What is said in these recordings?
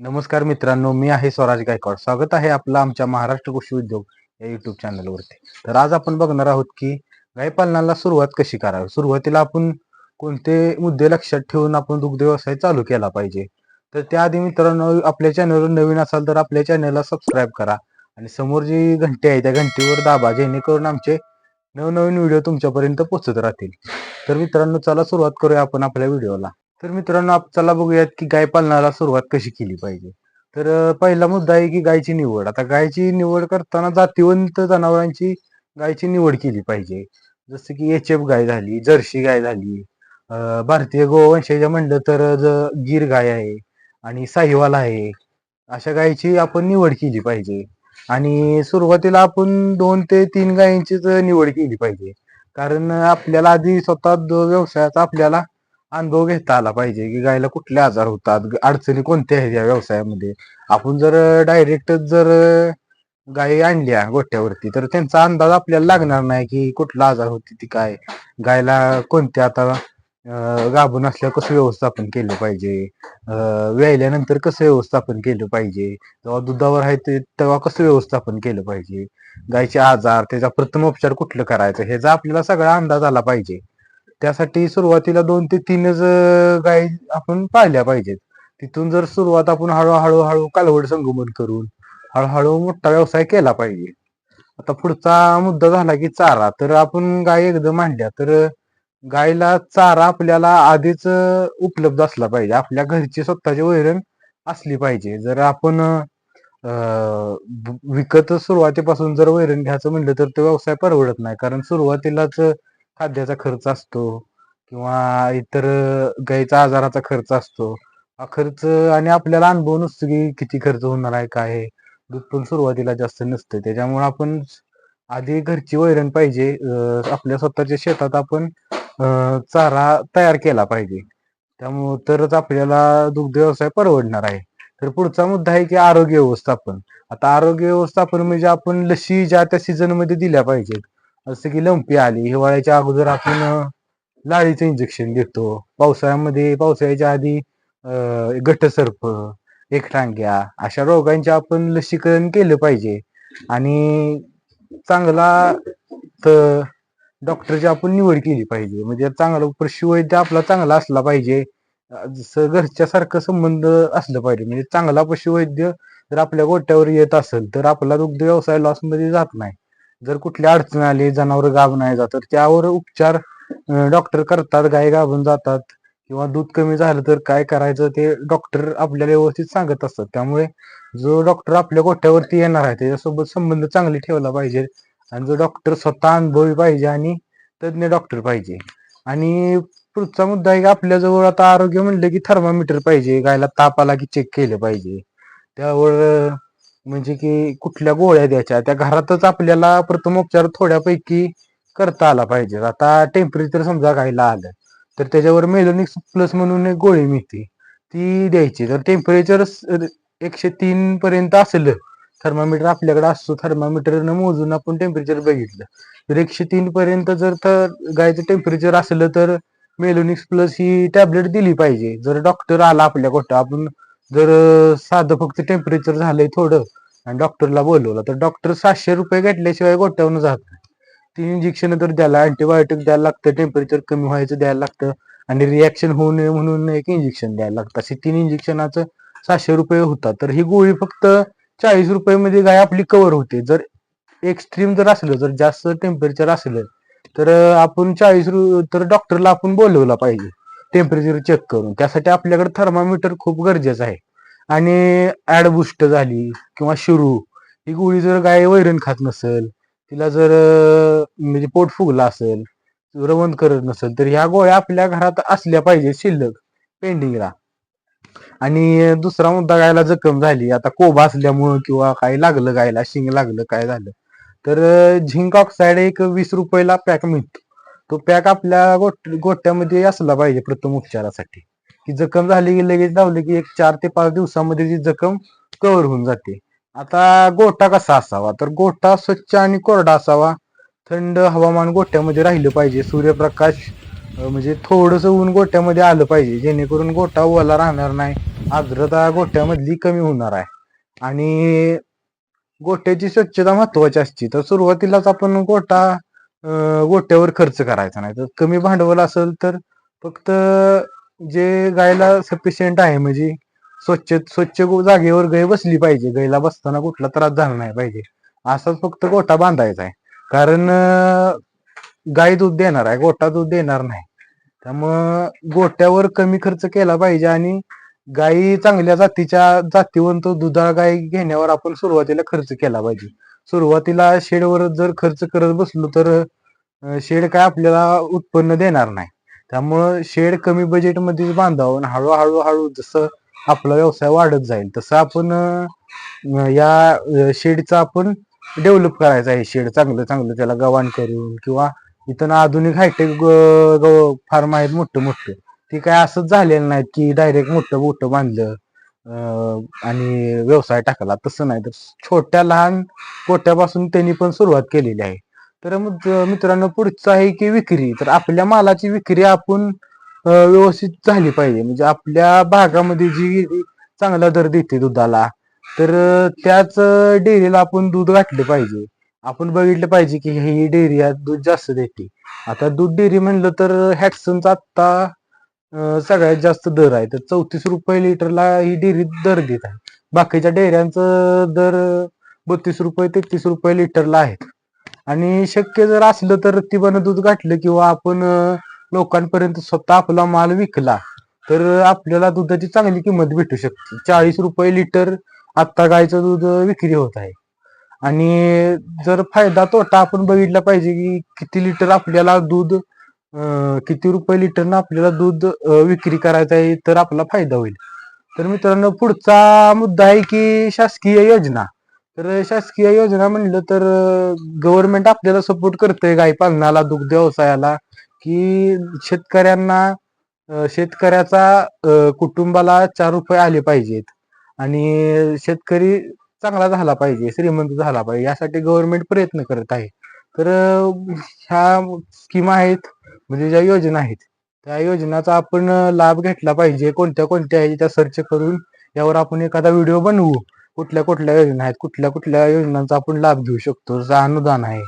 नमस्कार मित्रांनो मी आहे स्वराज गायकवाड. स्वागत आहे आपलं आमच्या महाराष्ट्र कृषी उद्योग या युट्यूब चॅनलवरती तर आज आपण बघणार आहोत की गाय पालनाला सुरुवात कशी करावी? सुरुवातीला आपण कोणते मुद्दे लक्षात ठेवून आपण दुग्ध व्यवसाय चालू केला पाहिजे? तर त्याआधी मित्रांनो आपल्या चॅनलवर नवीन असाल तर आपल्या चॅनलला सबस्क्राईब करा. आणि समोर जी घंटी आहे त्या घंटीवर दाबा जेणेकरून आमचे नवनवीन व्हिडिओ तुमच्यापर्यंत पोहोचत राहतील. तर मित्रांनो चला सुरुवात करूया आपण आपल्या व्हिडिओला तर मित्रांनो चला बघूयात की गाय पालनाला सुरुवात कशी केली पाहिजे. तर पहिला मुद्दा आहे की गायची निवड. आता गायची निवड करताना जातीवंत जनावरांची गायची निवड केली पाहिजे. जसं की एच एफ गाय झाली जर्सी गाय झाली भारतीय गोवंशाच्या म्हणलं तर गीर गाय आहे आणि साहिवाल आहे. अशा गायची आपण निवड केली पाहिजे. आणि सुरुवातीला आपण दोन ते तीन गायींचीच निवड केली पाहिजे. कारण आपल्याला आधी स्वतः व्यवसायाचा आपल्याला अनुभव घेता आला पाहिजे की गायला कुठले आजार होतात अडचणी कोणत्या आहेत या व्यवसायामध्ये? आपण जर डायरेक्ट जर गाई आणल्या गोठ्यावरती तर त्यांचा अंदाज आपल्याला लागणार नाही की कुठला आजार होती ती काय. गायला कोणते आता गाभून असल्या असल्यावर कसं व्यवस्थापन केलं पाहिजे? व्यायल्यानंतर कसं व्यवस्थापन केलं पाहिजे? जेव्हा दुधावर आहे ते तेव्हा कसं व्यवस्थापन केलं पाहिजे? गायचे आजार त्याचा प्रथमोपचार कुठलं करायचं? ह्याचा आपल्याला सगळा अंदाज आला पाहिजे. त्यासाठी सुरुवातीला दोन ते तीनच अं, गाय आपण पाळल्या पाहिजेत. तिथून जर सुरुवात आपण हळूहळू हळू कालवड संगोपन करून हळूहळू मोठा व्यवसाय केला पाहिजे. आता पुढचा मुद्दा झाला की चारा. तर आपण गाय एकदम आणल्या तर गायला चारा आपल्याला आधीच उपलब्ध असला पाहिजे. आपल्या घरची स्वतःची वैरण असली पाहिजे. जर आपण विकत सुरुवातीपासून जर वैरण घ्यायचं म्हणलं तर तो व्यवसाय परवडत नाही. कारण सुरुवातीलाच खाद्याचा खर्च असतो किंवा इतर गाईचा आजाराचा खर्च असतो. हा खर्च आणि आपल्याला अनुभव नसतो की किती खर्च होणार आहे काय आहे. दूध पण सुरुवातीला जास्त नसतं. त्याच्यामुळे आपण आधी घरची वैरण पाहिजे. आपल्या स्वतःच्या शेतात आपण चारा तयार केला पाहिजे. त्यामुळं तरच आपल्याला दुग्ध व्यवसाय परवडणार आहे. तर पुढचा मुद्दा आहे की आरोग्य व्यवस्थापन. आता आरोग्य व्यवस्थापन म्हणजे आपण लशी ज्या त्या सीझनमध्ये दिल्या पाहिजेत. जसं की लंपी आली हिवाळ्याच्या अगोदर आपण लाळीचं इंजेक्शन देतो पावसाळ्यामध्ये पावसाळ्याच्या आधी गटसर्प एकटांग्या अशा रोगांचे आपण लसीकरण केलं पाहिजे. आणि चांगला तर डॉक्टरची आपण निवड केली पाहिजे. म्हणजे चांगला पशुवैद्य आपला चांगला असला पाहिजे. जसं घरच्या सारखं संबंध असलं पाहिजे. म्हणजे चांगला पशुवैद्य जर आपल्या गोट्यावर येत असेल तर आपला दुग्ध व्यवसाय लॉसमध्ये जात नाही. जर कुठली अडचण आली जनावर गाभ नाही जात तर त्यावर उपचार डॉक्टर करतात गाय गाभून जातात. किंवा दूध कमी झालं तर काय करायचं ते डॉक्टर आपल्याला व्यवस्थित सांगत असतात. त्यामुळे जो डॉक्टर आपल्या गोठ्यावरती येणार आहे त्याच्यासोबत संबंध चांगले ठेवला पाहिजे. आणि जो डॉक्टर स्वतः अनुभवी पाहिजे आणि तज्ञ डॉक्टर पाहिजे. आणि पुढचा मुद्दा आहे की आपल्याजवळ आता आरोग्य म्हणलं की थर्मामीटर पाहिजे. गायला ताप आला की चेक केलं पाहिजे. त्यावर म्हणजे की कुठल्या गोळ्या द्यायच्या? त्या घरातच आपल्याला प्रथमोपचार थोड्यापैकी करता आला पाहिजे. आता टेम्परेचर समजा गायला आलं तर त्याच्यावर मेलोनिक्स प्लस म्हणून एक गोळी मिळते. ती द्यायची. तर टेम्परेचर एकशे तीन पर्यंत असेल थर्मामीटर आपल्याकडे असतो थर्मामीटरनं मोजून आपण टेम्परेचर बघितलं. तर एकशे तीन पर्यंत जर तर गायचं टेम्परेचर असलं तर मेलोनिक्स प्लस ही टॅबलेट दिली पाहिजे. जर डॉक्टर आला आपल्या गोष्ट आपण जर साधं फक्त टेम्परेचर झालंय थोडं आणि डॉक्टरला बोलवलं तर डॉक्टर सातशे रुपये घेतल्याशिवाय गोठ्यावरून जात नाही. तीन इंजेक्शन तर द्यायला अँटीबायोटिक द्यायला लागतं टेम्परेचर कमी व्हायचं द्यायला लागतं आणि रिॲक्शन होऊ नये म्हणून एक इंजेक्शन द्यायला लागतं. असे तीन इंजेक्शनाचं सातशे रुपये होतात. तर ही गोळी फक्त चाळीस रुपये मध्ये गाय आपली कव्हर होते. जर एक्स्ट्रीम जर असलं जर जास्त टेम्परेचर असलं तर आपण चाळीस रु तर डॉक्टरला आपण बोलवला पाहिजे. टेम्परेचर चेक करून. त्यासाठी आपल्याकडे थर्मामीटर खूप गरजेचं आहे. आणि ऍड बुस्ट झाली किंवा शिरू ही गोळी जर गाय वैरण खात नसेल तिला जर म्हणजे पोट फुगला असेल रवंद करत नसेल तर ह्या गोळ्या आपल्या घरात असल्या पाहिजे शिल्लक पेंडिंगला आणि दुसरा मुद्दा गायला जखम झाली आता कोबा असल्यामुळं किंवा काही लागलं गायला शिंग लागलं काय झालं तर झिंक ऑक्साईड एक वीस रुपयाला पॅक मिळतो. तो पॅक आपल्या गोट गोट्यामध्ये असला पाहिजे प्रथम उपचारासाठी. की जखम झाली की लगेच धावली की एक चार ते पाच दिवसामध्ये ती जखम कव्हर होऊन जाते. आता गोठा कसा असावा? तर गोठा स्वच्छ आणि कोरडा असावा. थंड हवामान गोठ्यामध्ये राहिलं पाहिजे. सूर्यप्रकाश म्हणजे थोडंसं ऊन गोठ्यामध्ये आलं पाहिजे. जेणेकरून गोठा ओला राहणार नाही. आर्द्रता गोठ्यामधली कमी होणार आहे. आणि गोट्याची स्वच्छता महत्वाची असते. तर सुरुवातीलाच आपण गोठा गोठ्यावर गोट्यावर खर्च करायचा नाही. तर कमी भांडवल असेल तर फक्त जे गायला सफिशियंट आहे म्हणजे स्वच्छ स्वच्छ जागेवर गाय बसली पाहिजे. गायला बसताना कुठला त्रास झाला नाही पाहिजे. असाच फक्त गोठा बांधायचा आहे. कारण गाय दूध देणार आहे गोठा दूध देणार नाही. त्यामुळं गोठ्यावर कमी खर्च केला पाहिजे आणि गायी चांगल्या जातीच्या जातीवंत दुधाळ गाय घेण्यावर आपण सुरुवातीला खर्च केला पाहिजे. सुरुवातीला शेडवर जर खर्च करत बसलो तर शेड काय आपल्याला उत्पन्न देणार नाही. त्यामुळं शेड कमी बजेटमध्येच बांधावं आणि हळूहळू हळू जसं आपला व्यवसाय वाढत जाईल तसं आपण या शेडचा आपण डेव्हलप करायचा आहे. शेड चांगलं चांगलं त्याला गव्हाण करून किंवा इथं आधुनिक हायटेक फार्म आहेत मोठं मोठं. ते काय असंच झालेलं नाही की डायरेक्ट मोठं मोठं बांधलं आणि व्यवसाय टाकला. तसं नाही. तर छोट्या लहान कोट्यापासून त्यांनी पण सुरुवात केलेली आहे. तर मग मित्रांनो पुढचं आहे की विक्री. तर आपल्या मालाची विक्री आपण व्यवस्थित झाली पाहिजे. म्हणजे आपल्या भागामध्ये जी चांगला दर देते दुधाला तर त्याच डेअरीला आपण दूध घातले पाहिजे. आपण बघितलं पाहिजे की ही डेअरी दूध जास्त देते. आता दूध डेअरी म्हणलं तर हॅटसनचा आत्ता सगळ्यात जास्त दर आहे. तर चौतीस रुपये लिटरला ही डेअरी दर देत आहे. बाकीच्या डेअऱ्यांचं दर बत्तीस रुपये तेहतीस रुपये लिटरला आहेत आणि शक्य जर असलं तर रत्तीबानं दूध गाठलं किंवा आपण लोकांपर्यंत स्वतः आपला माल विकला तर आपल्याला दुधाची चांगली किंमत भेटू शकते. चाळीस रुपये लिटर आत्ता गायचं दूध विक्री होत आहे. आणि जर फायदा तोटा आपण बघितला पाहिजे की किती लिटर आपल्याला दूध किती रुपये लिटरनं आपल्याला दूध विक्री करायचं आहे तर आपला फायदा होईल. तर मित्रांनो पुढचा मुद्दा आहे की शासकीय योजना. तर शासकीय योजना म्हणलं तर गव्हर्नमेंट आपल्याला सपोर्ट करतंय गाई पालनाला दुग्ध व्यवसायाला की शेतकऱ्यांना शेतकऱ्याचा कुटुंबाला चार रुपये आले पाहिजेत आणि शेतकरी चांगला झाला पाहिजे श्रीमंत झाला पाहिजे यासाठी गव्हर्नमेंट प्रयत्न करत आहे. तर ह्या स्कीम आहेत म्हणजे ज्या योजना आहेत त्या योजनाचा आपण लाभ घेतला पाहिजे कोणत्या कोणत्या आहेत त्या सर्च करून यावर आपण एखादा व्हिडिओ बनवू. कुठल्या कुठल्या योजना आहेत? कुठल्या कुठल्या योजनांचा आपण लाभ घेऊ शकतो? जसं अनुदान आहे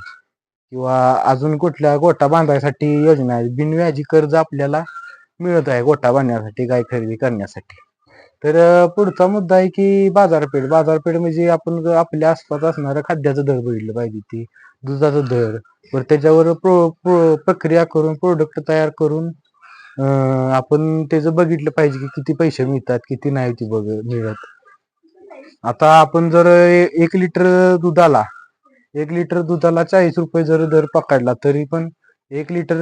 किंवा अजून कुठल्या गोटा बांधायसाठी योजना आहेत? बिनव्याजी कर्ज आपल्याला मिळत आहे गोटा बांधण्यासाठी गाय खरेदी करण्यासाठी. तर पुढचा मुद्दा आहे की बाजारपेठ. बाजारपेठ म्हणजे आपण आपल्या आसपास असणारं खाद्याचं दर बघितलं पाहिजे ती. दुधाचा दर. वर त्याच्यावर प्रो प्रक्रिया करून प्रोडक्ट तयार करून आपण त्याचं बघितलं पाहिजे की किती पैसे मिळतात किती नाही ती बघ मिळत. आता आपण जर ए- एक लिटर दुधाला एक लिटर दुधाला चाळीस रुपये जर दर पकडला तरी पण एक लिटर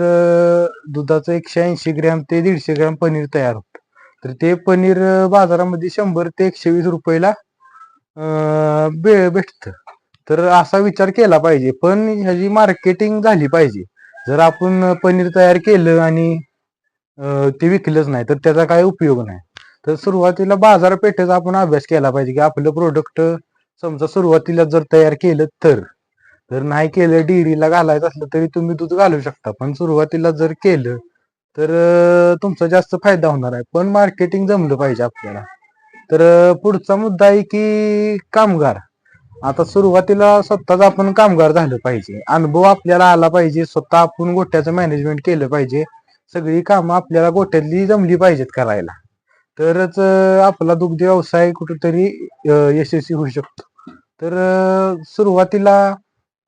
दुधाचं एकशे ऐंशी ग्रॅम ते दीडशे ग्रॅम पनीर तयार होतं. तर ते पनीर बाजारामध्ये शंभर ते एकशे वीस रुपयाला अं, भेटतं. तर असा विचार केला पाहिजे. पण ह्याची मार्केटिंग झाली पाहिजे. जर आपण पनीर तयार केलं आणि ते विकलंच नाही तर त्याचा काय उपयोग नाही. तर सुरुवातीला बाजारपेठेचा आपण अभ्यास केला पाहिजे की आपलं प्रोडक्ट समजा सुरुवातीला जर तयार केलं तर. जर नाही केलं डेअरीला घालायचं असलं तरी तुम्ही दूध घालू शकता. पण सुरुवातीला जर केलं तर तुमचा जास्त फायदा होणार आहे. पण मार्केटिंग जमलं पाहिजे आपल्याला. तर पुढचा मुद्दा आहे की कामगार. आता सुरुवातीला स्वतःच आपण कामगार झालं पाहिजे. अनुभव आपल्याला आला पाहिजे. स्वतः आपण गोट्याचं मॅनेजमेंट केलं पाहिजे. सगळी कामं आपल्याला गोठ्यातली जमली पाहिजेत करायला. तरच आपला दुग्ध व्यवसाय कुठेतरी यशस्वी होऊ शकतो. तर सुरुवातीला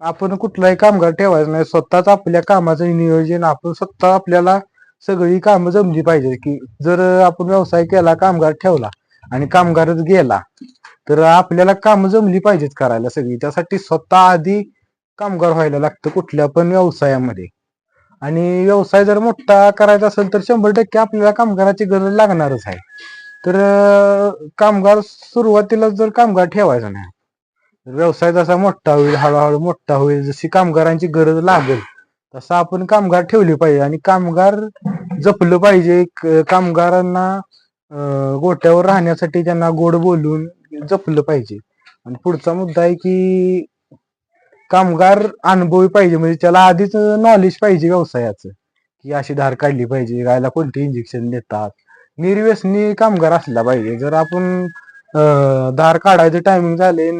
आपण कुठलाही कामगार ठेवायचा नाही. स्वतःच आपल्या कामाचं नियोजन आपण स्वतः आपल्याला सगळी कामं जमली पाहिजे. की जर आपण व्यवसाय केला कामगार ठेवला आणि कामगारच गेला तर आपल्याला कामं जमली पाहिजेत करायला सगळी. त्यासाठी स्वतः आधी कामगार व्हायला लागतं कुठल्या पण व्यवसायामध्ये. आणि व्यवसाय जर मोठा करायचा असेल तर शंभर टक्के आपल्याला कामगाराची गरज लागणारच आहे. तर कामगार सुरुवातीला जर कामगार ठेवायचा नाही व्यवसाय जसा मोठा होईल हळूहळू मोठा होईल जशी कामगारांची गरज लागेल तसं आपण कामगार ठेवले पाहिजे. आणि कामगार जपलं पाहिजे कामगारांना गोट्यावर राहण्यासाठी त्यांना गोड बोलून जपलं पाहिजे. आणि पुढचा मुद्दा आहे की कामगार अनुभवी पाहिजे म्हणजे त्याला आधीच नॉलेज पाहिजे व्यवसायाचं. की अशी धार काढली पाहिजे गायला कोणते इंजेक्शन देतात. निर्व्यसनी कामगार असला पाहिजे. जर आपण धार काढायचं टायमिंग झाले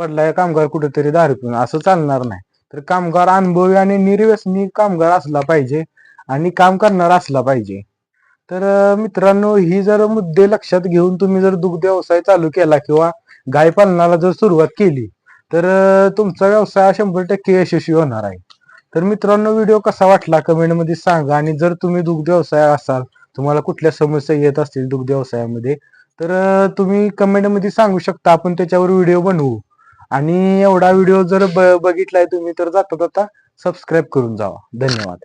पडलाय कामगार कुठेतरी दारू पिऊन असं चालणार नाही. तर कामगार अनुभवी आणि निर्व्यसनी कामगार असला पाहिजे आणि काम करणारा असला पाहिजे. तर मित्रांनो ही जर मुद्दे लक्षात घेऊन तुम्ही जर दुग्ध व्यवसाय चालू केला किंवा गाय पालनाला जर सुरुवात केली तर तुमचा व्यवसाय शंभर टक्के यशस्वी होणार आहे. तर मित्रांनो व्हिडिओ कसा वाटला कमेंटमध्ये सांगा आणि जर तुम्ही दुग्ध व्यवसाय असाल तुम्हाला कुठल्या समस्या येत असतील दुग्ध व्यवसायामध्ये तर तुम्ही कमेंटमध्ये सांगू शकता. आपण त्याच्यावर व्हिडिओ बनवू. आणि एवढा व्हिडिओ जर ब- बघितलाय तुम्ही तर जाता जाता सबस्क्राईब करून जावा. धन्यवाद.